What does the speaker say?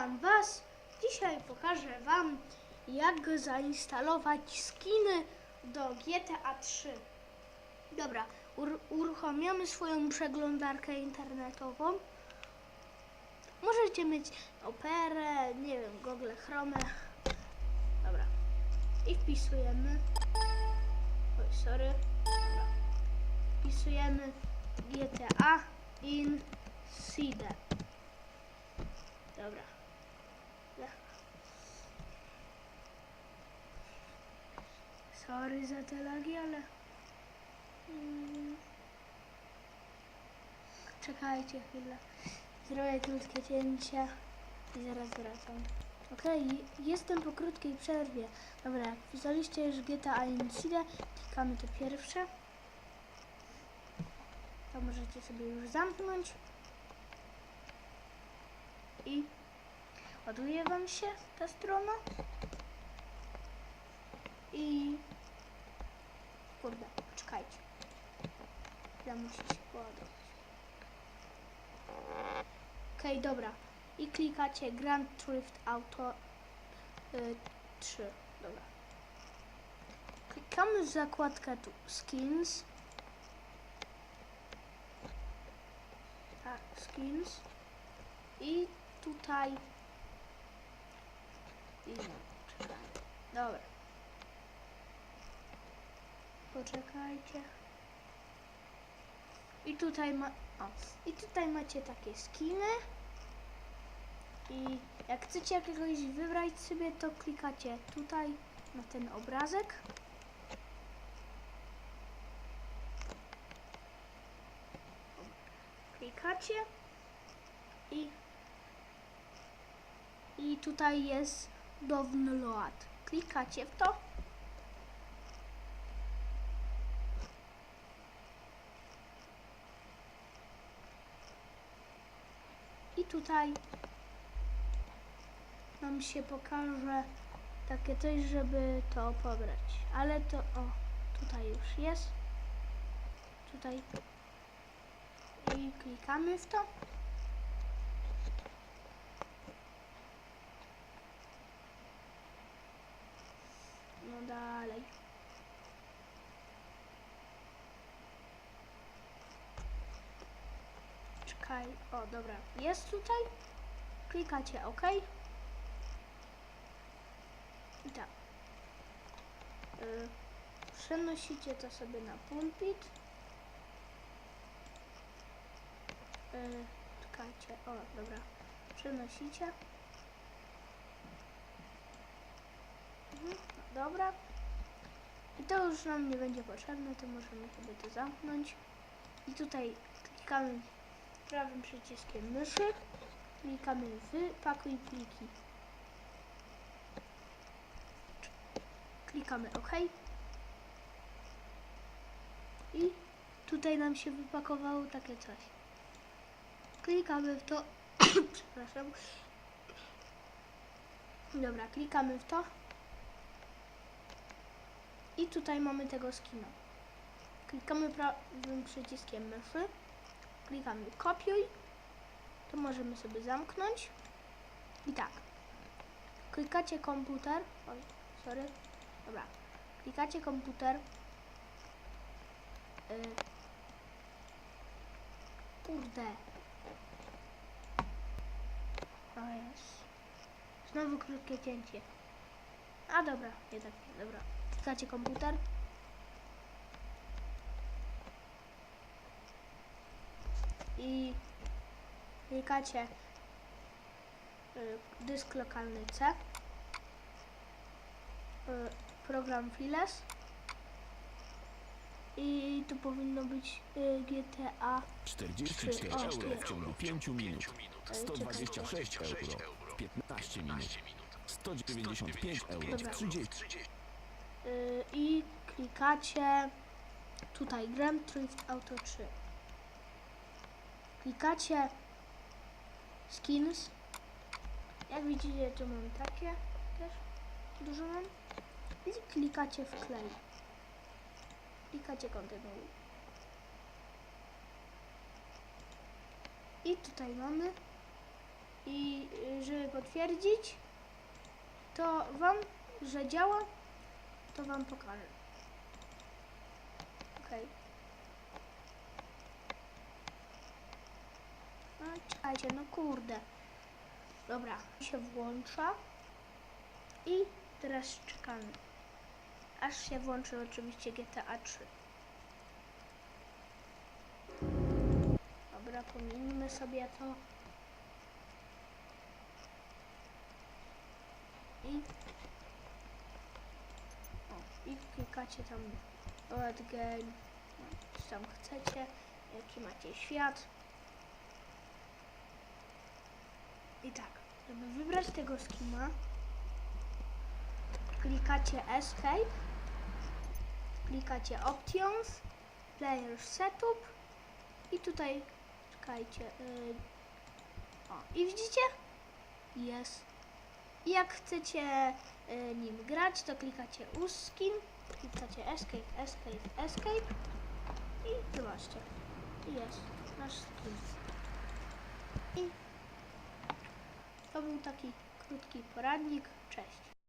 Witam Was. Dzisiaj pokażę Wam, jak zainstalować skiny do GTA 3. Dobra, ur- uruchamiamy swoją przeglądarkę internetową. Możecie mieć Operę, nie wiem, Google Chrome. Dobra. I wpisujemy. Oj, sorry. Dobra. Wpisujemy GTA in CD. Dobra. Ja. Sorry za te lagi, ale... Mm. Czekajcie chwilę. Zrobię krótkie cięcie i zaraz wracam. Okej, jestem po krótkiej przerwie. Dobra, jak wpisaliście już GTA Incide, klikamy to pierwsze. To możecie sobie już zamknąć. I ładuje Wam się ta strona. I kurde, poczekajcie. Ja musi się poładować. Okej, dobra. I klikacie Grand Theft Auto y, 3. Dobra. Klikamy w zakładkę tu Skins. Tak, Skins. I tutaj. I. Dobra. Poczekajcie. I tutaj ma. O, i tutaj macie takie skiny. I jak chcecie jakiegoś wybrać sobie, to klikacie tutaj na ten obrazek. Klikacie i i tutaj jest download. Klikacie w to. Tutaj nam się pokaże takie coś, żeby to pobrać. Ale to o, tutaj już jest. Tutaj i klikamy w to. No dalej. Czekaj. O, dobra. Jest tutaj. Klikacie OK. I tak. Y, przenosicie to sobie na pulpit. Y, czekajcie. O, dobra. Przenosicie. Mhm, dobra. I to już nam nie będzie potrzebne, to możemy sobie to zamknąć. I tutaj klikamy prawym przyciskiem myszy. Klikamy w pakuj pliki. Klikamy OK. I tutaj nam się wypakowało takie coś. Klikamy w to. Przepraszam. Dobra, klikamy w to. I tutaj mamy tego skina. Klikamy prawym przyciskiem myszy. Klikamy kopiuj. To możemy sobie zamknąć. I tak. Klikacie komputer. Oj, sorry. Dobra. Klikacie komputer. Y, kurde. O jest. Znowu krótkie cięcie. A dobra, jednak dobra. Klikacie komputer. I klikacie y, dysk lokalny C. Y, program Files. I tu powinno być y, GTA 44 O, euro w ciągu 5 minut. 126 euro w 15 minut. 195 euro w Dobra. 30. y, i klikacie tutaj Grand Theft Auto 3. Klikacie skins. Jak widzicie, tu mam takie też dużo mam. I klikacie w klej. Klikacie kontynuuj. I tutaj mamy i y, żeby potwierdzić to wam, że działa, to wam pokażę. Okej. Czekajcie, no kurde. Dobra, się włącza i teraz czekamy. Aż się włączy oczywiście GTA 3. Dobra, pominimy sobie to. I, o, i klikacie tam Load Game, co tam chcecie, jaki macie świat. I tak, żeby wybrać tego skina, klikacie Escape, klikacie Options, Player Setup i tutaj, czekajcie, yy, o, i widzicie? Jest. Jak chcecie y, nim grać, to klikacie Use Skin, klikacie Escape, Escape, Escape i zobaczcie, jest nasz skin. I to był taki krótki poradnik. Cześć.